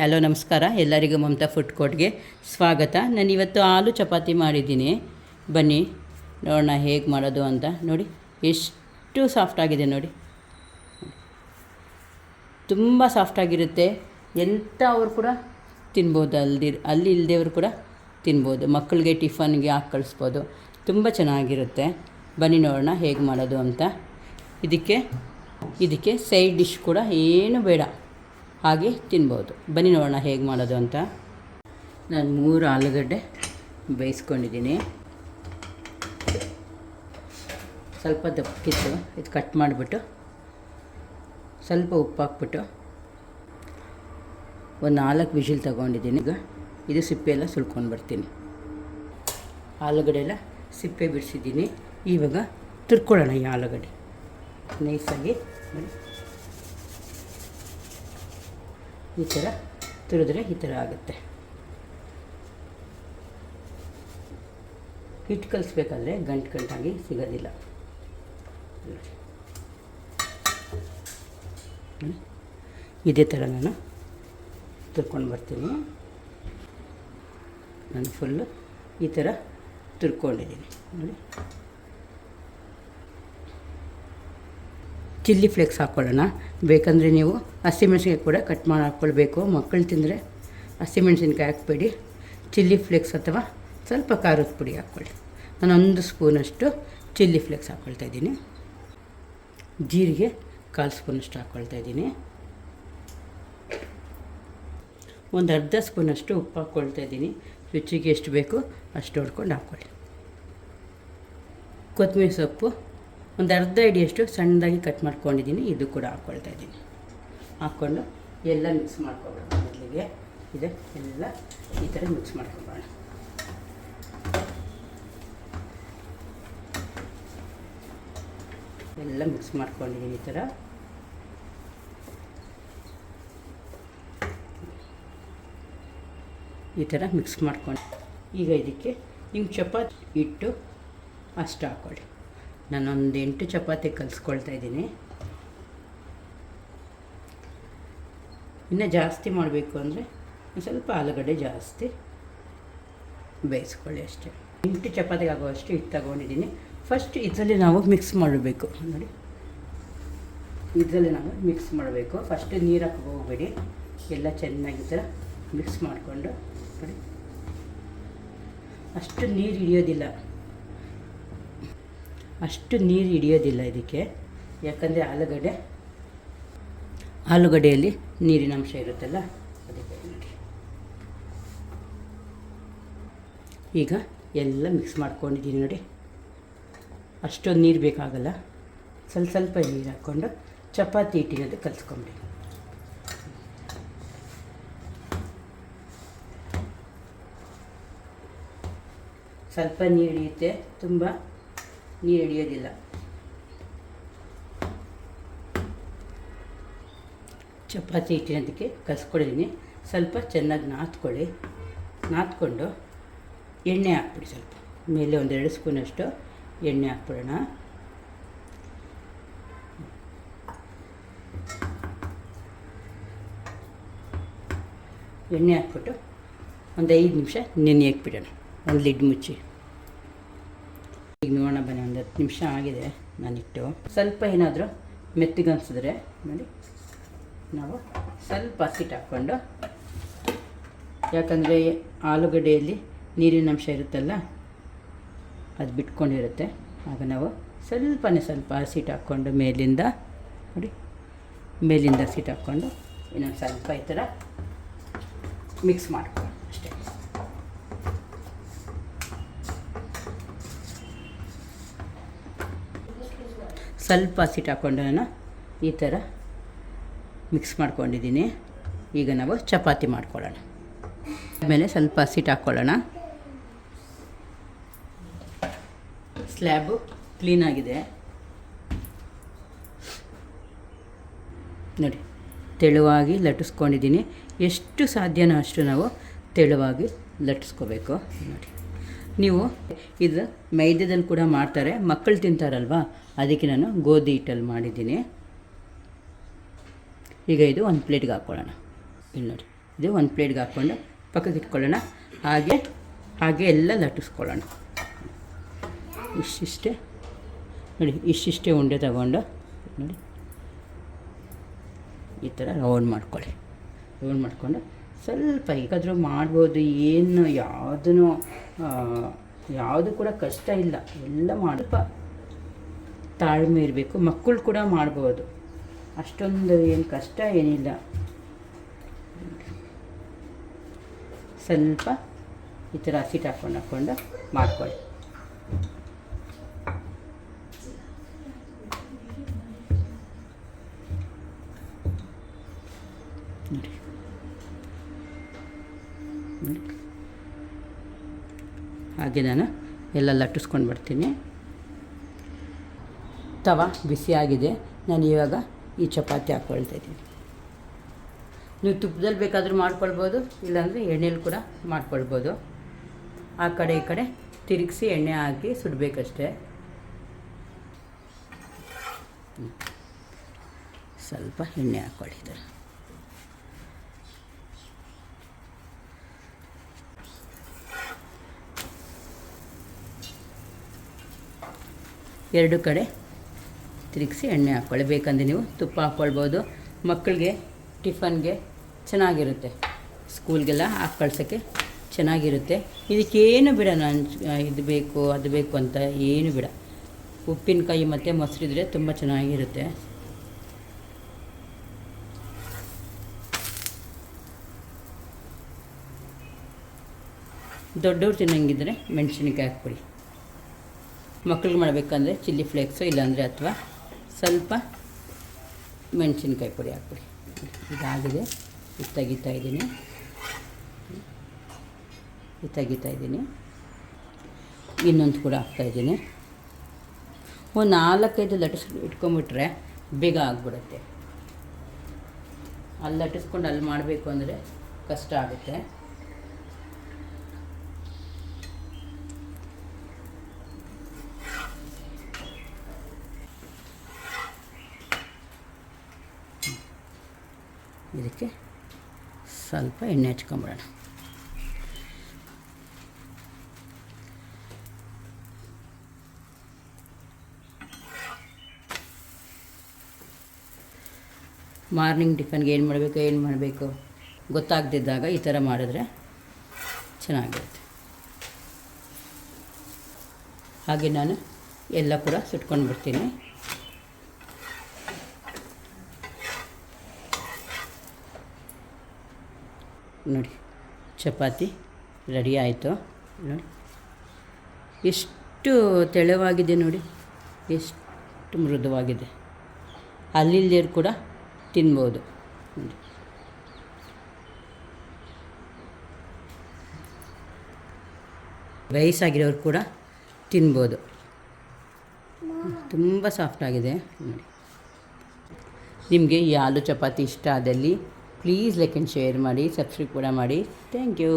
Hello, ನಮಸ್ಕಾರ. ಎಲ್ಲರಿಗೂ Mamata food ಕೋರ್ಟ್ಗೆ ಸ್ವಾಗತ. ನಾನು ಇವತ್ತು ಆಲೂ ಚಪಾತಿ ಮಾಡಿದ್ದೀನಿ. ಬನ್ನಿ, ನೋಡೋಣ ಹೇಗೆ ಮಾಡೋದು ಅಂತ. ನೋಡಿ, ಎಷ್ಟು ಸಾಫ್ಟಾಗಿದೆ ನೋಡಿ. ತುಂಬ ಸಾಫ್ಟಾಗಿರುತ್ತೆ ಎಂಥ ಅವರು ಕೂಡ ತಿನ್ಬೋದು, ಅಲ್ದಿ, ಅಲ್ಲಿ ಇಲ್ಲದೇವ್ರು ಕೂಡ ತಿನ್ಬೋದು. ಮಕ್ಕಳಿಗೆ ಟಿಫನ್ಗೆ ಹಾಕಿ ಕಳಿಸ್ಬೋದು. ತುಂಬ ಚೆನ್ನಾಗಿರುತ್ತೆ. ಬನ್ನಿ, ನೋಡೋಣ ಹೇಗೆ ಮಾಡೋದು ಅಂತ. ಇದಕ್ಕೆ ಇದಕ್ಕೆ ಸೈಡ್ ಡಿಶ್ ಕೂಡ ಏನು ಬೇಡ. ಹಾಗೆ ತಿನ್ಬೋದು. ಬನ್ನಿ ನೋಡೋಣ ಹೇಗೆ ಮಾಡೋದು ಅಂತ. ನಾನು ಮೂರು ಆಲೂಗಡ್ಡೆ ಬೇಯಿಸ್ಕೊಂಡಿದ್ದೀನಿ. ಸ್ವಲ್ಪ ದಪ್ಪಕ್ಕಿತ್ತು ಇದು ಕಟ್ ಮಾಡಿಬಿಟ್ಟು ಸ್ವಲ್ಪ ಉಪ್ಪು ಹಾಕ್ಬಿಟ್ಟು ಒಂದು ನಾಲ್ಕು ವಿಷಿಲ್ ತಗೊಂಡಿದ್ದೀನಿ. ಈಗ ಇದು ಸಿಪ್ಪೆ ಎಲ್ಲ ಸುಲ್ಕೊಂಡು ಬರ್ತೀನಿ. ಆಲೂಗಡ್ಡೆ ಎಲ್ಲ ಸಿಪ್ಪೆ ಬಿಡಿಸಿದ್ದೀನಿ. ಇವಾಗ ತುರ್ಕೊಳ್ಳೋಣ ಈ ಆಲೂಗಡ್ಡೆ. ನೈಸಾಗಿ ನೋಡಿ ಈ ಥರ ತುರಿದ್ರೆ ಈ ಥರ ಆಗುತ್ತೆ. ಹಿಟ್ಟು ಕಲಿಸ್ಬೇಕಾದ್ರೆ ಗಂಟು ಗಂಟಾಗಿ ಸಿಗೋದಿಲ್ಲ. ಇದೇ ಥರ ನಾನು ತುರ್ಕೊಂಡು ಬರ್ತೀನಿ. ನಾನು ಫುಲ್ಲು ಈ ಥರ ತುರ್ಕೊಂಡಿದ್ದೀನಿ. ನೋಡಿ. ಚಿಲ್ಲಿ ಫ್ಲೇಕ್ಸ್ ಹಾಕ್ಕೊಳ್ಳೋಣ ಬೇಕಂದರೆ ನೀವು ಹಸಿಮೆಣಸಿನಕಾಯಿ ಕೂಡ ಕಟ್ ಮಾಡಿ ಹಾಕ್ಕೊಳ್ಬೇಕು. ಮಕ್ಕಳು ತಿಂದರೆ ಹಸಿಮೆಣಸಿನ್ಕಾಯಿ ಹಾಕ್ಬೇಡಿ. ಚಿಲ್ಲಿ ಫ್ಲೇಕ್ಸ್ ಅಥವಾ ಸ್ವಲ್ಪ ಖಾರದ ಪುಡಿ ಹಾಕ್ಕೊಳ್ಳಿ. ನಾನು ಒಂದು ಸ್ಪೂನಷ್ಟು ಚಿಲ್ಲಿ ಫ್ಲೇಕ್ಸ್ ಹಾಕ್ಕೊಳ್ತಾ ಇದ್ದೀನಿ. ಜೀರಿಗೆ ಕಾಲು ಸ್ಪೂನಷ್ಟು ಹಾಕ್ಕೊಳ್ತಾ ಇದ್ದೀನಿ. ಒಂದು ಅರ್ಧ ಸ್ಪೂನಷ್ಟು ಉಪ್ಪು ಹಾಕ್ಕೊಳ್ತಾ ಇದ್ದೀನಿ. ರುಚಿಗೆ ಎಷ್ಟು ಬೇಕು ಅಷ್ಟು ಹೊಡ್ಕೊಂಡು ಹಾಕ್ಕೊಳ್ಳಿ. ಕೊತ್ತಂಬರಿ ಸೊಪ್ಪು ಒಂದು ಅರ್ಧ ಇಡಿಯಷ್ಟು ಸಣ್ಣದಾಗಿ ಕಟ್ ಮಾಡ್ಕೊಂಡಿದ್ದೀನಿ. ಇದು ಕೂಡ ಹಾಕ್ಕೊಳ್ತಾ ಇದ್ದೀನಿ. ಹಾಕ್ಕೊಂಡು ಎಲ್ಲ ಮಿಕ್ಸ್ ಮಾಡ್ಕೊಬೋಣ ಮೊದಲಿಗೆ. ಇದೆ, ಎಲ್ಲ ಈ ಥರ ಮಿಕ್ಸ್ ಮಾಡ್ಕೊಬೋಣ ಎಲ್ಲ ಮಿಕ್ಸ್ ಮಾಡ್ಕೊಂಡಿದ್ದೀನಿ ಈ ಥರ. ಈ ಥರ ಮಿಕ್ಸ್ ಮಾಡ್ಕೊಂಡು ಈಗ ಇದಕ್ಕೆ ನಿಮ್ಮ ಚಪಾತಿ ಇಟ್ಟು ಅಷ್ಟು ಹಾಕ್ಕೊಳ್ಳಿ ನಾನೊಂದು ಎಂಟು ಚಪಾತಿ ಕಲಿಸ್ಕೊಳ್ತಾ ಇದ್ದೀನಿ. ಇನ್ನು ಜಾಸ್ತಿ ಮಾಡಬೇಕು ಅಂದರೆ ಸ್ವಲ್ಪ ಆಲೂಗಡ್ಡೆ ಜಾಸ್ತಿ ಬೇಯಿಸ್ಕೊಳ್ಳಿ ಅಷ್ಟೇ. ಎಂಟು ಚಪಾತಿಗೆ ಆಗುವಷ್ಟು ಹಿಟ್ಟು ತಗೊಂಡಿದ್ದೀನಿ. ಫಸ್ಟ್ ಇದರಲ್ಲಿ ನಾವು ಮಿಕ್ಸ್ ಮಾಡಬೇಕು. ನೋಡಿ. ಇದರಲ್ಲಿ ನಾವು ಮಿಕ್ಸ್ ಮಾಡಬೇಕು. ಫಸ್ಟ್ ನೀರು ಹೋಗಬೇಡಿ. ಎಲ್ಲ ಚೆನ್ನಾಗಿ ಥರ ಮಿಕ್ಸ್ ಮಾಡಿಕೊಂಡು ನೋಡಿ. ಅಷ್ಟು ನೀರು ಹಿಡಿಯೋದಿಲ್ಲ ಅಷ್ಟು ನೀರು ಹಿಡಿಯೋದಿಲ್ಲ ಇದಕ್ಕೆ. ಯಾಕಂದರೆ ಆಲೂಗಡ್ಡೆ, ಆಲೂಗಡ್ಡೆಯಲ್ಲಿ ನೀರಿನ ಅಂಶ ಇರುತ್ತಲ್ಲ, ಅದಕ್ಕೆ ಈಗ ಎಲ್ಲ ಮಿಕ್ಸ್ ಮಾಡ್ಕೊಂಡಿದ್ದೀನಿ ನೋಡಿ. ಅಷ್ಟೊಂದು ನೀರು ಬೇಕಾಗಲ್ಲ. ಸ್ವಲ್ಪ ಸ್ವಲ್ಪ ನೀರು ಹಾಕ್ಕೊಂಡು ಚಪಾತಿ ಹಿಟ್ಟಿನದು ಕಲಿಸ್ಕೊಂಬಿಡಿ. ಸ್ವಲ್ಪ ನೀರು ಹಿಡಿಯುತ್ತೆ, ತುಂಬ ನೀರು ಹಿಡಿಯೋದಿಲ್ಲ. ಚಪಾತಿ ಹಿಟ್ಟಿನದಕ್ಕೆ ಕಲಿಸ್ಕೊಂಡಿದ್ದೀನಿ ಸ್ವಲ್ಪ ಚೆನ್ನಾಗಿ ನಾದ್ಕೊಳ್ಳಿ. ನಾದ್ಕೊಂಡು ಎಣ್ಣೆ ಹಾಕ್ಬಿಡಿ ಸ್ವಲ್ಪ. ಮೇಲೆ ಒಂದೆರಡು ಸ್ಪೂನಷ್ಟು ಎಣ್ಣೆ ಹಾಕ್ಬಿಡೋಣ. ಎಣ್ಣೆ ಹಾಕ್ಬಿಟ್ಟು ಒಂದು ಐದು ನಿಮಿಷ ನೆನೆ ಹಾಕ್ಬಿಡೋಣ ಒಂದು ಲಿಡ್ ಮುಚ್ಚಿ. ನಿಮಿಷ ಆಗಿದೆ ನಾನಿಟ್ಟು. ಸ್ವಲ್ಪ ಏನಾದರೂ ಮೆತ್ತಿಗೆ ಅನಿಸಿದ್ರೆ ನೋಡಿ. ನಾವು ಸ್ವಲ್ಪ ಹಸಿಟ್ಟು ಹಾಕ್ಕೊಂಡು, ಯಾಕಂದರೆ ಆಲೂಗಡ್ಡೆಯಲ್ಲಿ ನೀರಿನ ಅಂಶ ಇರುತ್ತಲ್ಲ, ಅದು ಬಿಟ್ಕೊಂಡಿರುತ್ತೆ. ಆಗ ನಾವು ಸ್ವಲ್ಪನೇ ಸ್ವಲ್ಪ ಹಸಿಟ್ಟು ಹಾಕ್ಕೊಂಡು ಮೇಲಿಂದ, ನೋಡಿ, ಮೇಲಿಂದ ಹಸಿಟ್ಟು ಹಾಕ್ಕೊಂಡು ಇನ್ನೊಂದು ಸ್ವಲ್ಪ ಈ ಥರ ಮಿಕ್ಸ್ ಮಾಡ್ಕೊಳ್ಳಿ ಅಷ್ಟೇ ಸ್ವಲ್ಪ ಹಸಿಟ್ಟು ಹಾಕ್ಕೊಂಡು ನಾನು ಈ ಥರ ಮಿಕ್ಸ್ ಮಾಡ್ಕೊಂಡಿದ್ದೀನಿ. ಈಗ ನಾವು ಚಪಾತಿ ಮಾಡ್ಕೊಳ್ಳೋಣ. ಆಮೇಲೆ ಸ್ವಲ್ಪ ಹಸಿಟ್ಟು ಹಾಕ್ಕೊಳ್ಳೋಣ ಸ್ಲ್ಯಾಬು ಕ್ಲೀನಾಗಿದೆ ನೋಡಿ, ತೆಳುವಾಗಿ ಲಟ್ಟಿಸ್ಕೊಂಡಿದ್ದೀನಿ. ಎಷ್ಟು ಸಾಧ್ಯನೋ ಅಷ್ಟು ನಾವು ತೆಳುವಾಗಿ ಲಟ್ಟಿಸ್ಕೋಬೇಕು. ನೋಡಿ. ನೀವು ಇದು ಮೈದ್ಯದಲ್ಲಿ ಕೂಡ ಮಾಡ್ತಾರೆ. ಮಕ್ಕಳು ತಿಂತಾರಲ್ವಾ? ಅದಕ್ಕೆ ನಾನು ಗೋಧಿ ಹಿಟ್ಟಲ್ಲಿ ಮಾಡಿದ್ದೀನಿ. ಈಗ ಇದು ಒಂದು ಪ್ಲೇಟ್ಗೆ ಹಾಕ್ಕೊಳ್ಳೋಣ ಇಲ್ಲಿ ನೋಡಿ. ಇದು ಒಂದು ಪ್ಲೇಟ್ಗೆ ಹಾಕ್ಕೊಂಡು ಪಕ್ಕಕ್ಕೆ ಇಟ್ಕೊಳ್ಳೋಣ. ಹಾಗೆ ಹಾಗೆ ಎಲ್ಲ ಲಟ್ಟಿಸ್ಕೊಳ್ಳೋಣ. ಇಷ್ಟಿಷ್ಟೇ. ನೋಡಿ, ಇಷ್ಟಿಷ್ಟೇ ಉಂಡೆ ತಗೊಂಡು. ನೋಡಿ. ಈ ಥರ ರೌಂಡ್ ಮಾಡ್ಕೊಳ್ಳಿ. ರೌಂಡ್ ಮಾಡಿಕೊಂಡು ಸ್ವಲ್ಪ ಹೇಗಾದರೂ ಮಾಡ್ಬೋದು, ಏನು ಯಾವುದೂ ಯಾವುದು ಕೂಡ ಕಷ್ಟ ಇಲ್ಲ. ಎಲ್ಲ ಮಾಡಪ್ಪ ತಾಳ್ಮೆ ಇರಬೇಕು, ಮಕ್ಕಳು ಕೂಡ ಮಾಡ್ಬೋದು. ಅಷ್ಟೊಂದು ಏನು ಕಷ್ಟ ಏನಿಲ್ಲ. ಸ್ವಲ್ಪ ಈ ಥರ ಹಸಿಟ್ಟು ಹಾಕ್ಕೊಂಡು ಹಾಕ್ಕೊಂಡು ಮಾಡ್ಕೊಳ್ಳಿ. ಹಾಗೆ ನಾನು ಎಲ್ಲ ಲಟ್ಟಿಸ್ಕೊಂಡು ಬರ್ತೀನಿ ತವ ಬಿಸಿಯಾಗಿದೆ ನಾನು ಇವಾಗ ಈ ಚಪಾತಿ ಹಾಕ್ಕೊಳ್ತಾ ಇದ್ದೀನಿ. ನೀವು ತುಪ್ಪದಲ್ಲಿ ಬೇಕಾದರೂ ಮಾಡ್ಕೊಳ್ಬೋದು, ಇಲ್ಲಾಂದರೆ ಎಣ್ಣೆಲಿ ಕೂಡ ಮಾಡ್ಕೊಳ್ಬೋದು. ಆ ಕಡೆ ಈ ಕಡೆ ತಿರುಗಿಸಿ ಎಣ್ಣೆ ಹಾಕಿ ಸುಡಬೇಕಷ್ಟೇ. ಸ್ವಲ್ಪ ಎಣ್ಣೆ ಹಾಕ್ಕೊಳ್ಳಿ ಎರಡು ಕಡೆ ತಿರುಗಿಸಿ ಎಣ್ಣೆ ಹಾಕ್ಕೊಳ್ಳಿ. ಬೇಕಂದ್ರೆ ನೀವು ತುಪ್ಪ ಹಾಕ್ಕೊಳ್ಬೋದು. ಮಕ್ಕಳಿಗೆ ಟಿಫನ್ಗೆ ಚೆನ್ನಾಗಿರುತ್ತೆ. ಸ್ಕೂಲ್ಗೆಲ್ಲ ಹಾಕಿ ಕಳ್ಸೋಕ್ಕೆ ಚೆನ್ನಾಗಿರುತ್ತೆ. ಇದಕ್ಕೇನು ಬಿಡ ನಾನು ಇದು ಬೇಕು, ಅದು ಬೇಕು ಅಂತ ಏನು ಬಿಡ. ಉಪ್ಪಿನಕಾಯಿ ಮತ್ತು ಮೊಸರಿದ್ರೆ ತುಂಬ ಚೆನ್ನಾಗಿರುತ್ತೆ. ದೊಡ್ಡವ್ರು ತಿನ್ನಂಗಿದ್ರೆ ಮೆಣಸಿನ್ಕಾಯಿ ಹಾಕ್ಬಿಡಿ. ಮಕ್ಳಿಗೆ ಮಾಡಬೇಕಂದ್ರೆ ಚಿಲ್ಲಿ ಫ್ಲೇಕ್ಸು, ಇಲ್ಲಾಂದರೆ ಅಥವಾ ಸ್ವಲ್ಪ ಮೆಣಸಿನ್ಕಾಯಿ ಪುಡಿ ಹಾಕ್ಬಿಡಿ. ಇದಾಗಿದೆ. ಇದು ತೆಗಿತಾ ಇದ್ದೀನಿ. ಇದು ತೆಗಿತಾ ಇದ್ದೀನಿ. ಇನ್ನೊಂದು ಕೂಡ ಹಾಕ್ತಾಯಿದ್ದೀನಿ ಒಂದು ನಾಲ್ಕೈದು ಲಟಿಸ್ ಇಟ್ಕೊಂಬಿಟ್ರೆ ಬೇಗ ಆಗ್ಬಿಡುತ್ತೆ. ಅಲ್ಲಿ ಲಟ್ಟಿಸ್ಕೊಂಡು ಅಲ್ಲಿ ಮಾಡಬೇಕು ಅಂದರೆ ಕಷ್ಟ ಆಗುತ್ತೆ ಇದಕ್ಕೆ ಸ್ವಲ್ಪ ಎಣ್ಣೆ ಹಚ್ಕೊಂಬಿಡೋಣ. ಮಾರ್ನಿಂಗ್ ಟಿಫನ್ಗೆ ಏನು ಮಾಡಬೇಕು ಏನು ಮಾಡಬೇಕು ಗೊತ್ತಾಗದಿದ್ದಾಗ ಈ ಥರ ಮಾಡಿದ್ರೆ ಚೆನ್ನಾಗಿರುತ್ತೆ. ಹಾಗೆ ನಾನು ಎಲ್ಲ ಕೂಡ ಸುಟ್ಕೊಂಡು ಬಿಡ್ತೀನಿ ನೋಡಿ, ಚಪಾತಿ ರೆಡಿ ಆಯಿತು. ನೋಡಿ, ಎಷ್ಟು ತೆಳುವಾಗಿದೆ ನೋಡಿ, ಎಷ್ಟು ಮೃದುವಾಗಿದೆ. ಅಲ್ಲಿಲ್ದೇರು ಕೂಡ ತಿನ್ಬೋದು. ನೋಡಿ. ವಯಸ್ಸಾಗಿರೋರು ಕೂಡ ತಿನ್ಬೋದು. ತುಂಬ ಸಾಫ್ಟಾಗಿದೆ ನೋಡಿ. ನಿಮಗೆ ಈ ಆಲೂ ಚಪಾತಿ ಇಷ್ಟ ಆದಲ್ಲಿ ಪ್ಲೀಸ್ ಲೈಕ್ ಆ್ಯಂಡ್ ಶೇರ್ ಮಾಡಿ ಸಬ್ಸ್ಕ್ರೈಬ್ ಕೂಡ ಮಾಡಿ ಥ್ಯಾಂಕ್ ಯು